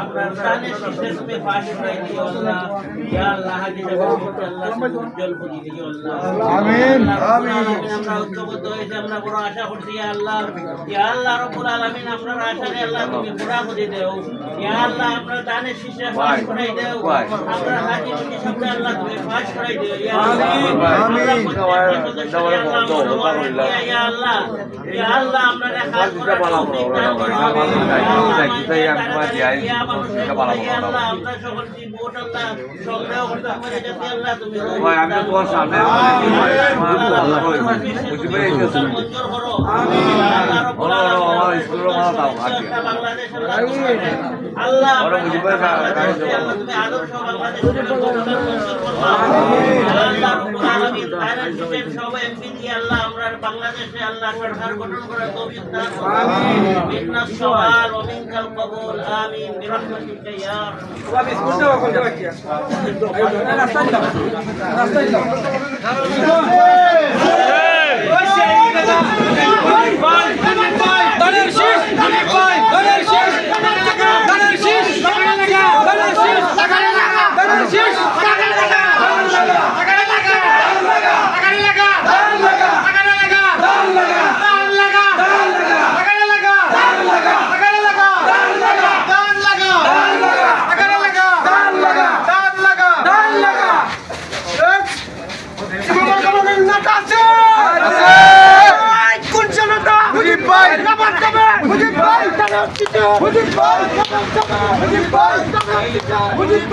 আপনার প্রাণের শিশে তুমি ফাঁস করে দিও আল্লাহ ইয়া আল্লাহ হাজী আল্লাহ উজ্জ্বল করে দিও আল্লাহ আমিন, আমিন। আমরা ঐক্যবদ্ধ হয়েছে আমরা বড় আশা করছি ইয়া আল্লাহ ইয়া আল্লাহ রব্বুল আলামিন আপনার আশাকে আল্লাহ তুমি পুরা করে দেও ইয়া আল্লাহ আপনার দানের করে দেও আপনার হাজী ইয়া আমি তোমার সামনে বুঝতে পেরেছি আমার স্কুলের মাথা দাও আজকে আল্লাহ দেবো। আল্লাহ বাংলাদেশের আমরা বাংলাদেশে আল্লাহ সরকার গঠন করার তৌফিক দান করুন মিন্নাস সওয়াল ওয়া মিনকাল কবুল আমিন ইয়া ধানের শীষ কোন জনতা মুজিব ভাই নামাজ যাবে মুজিব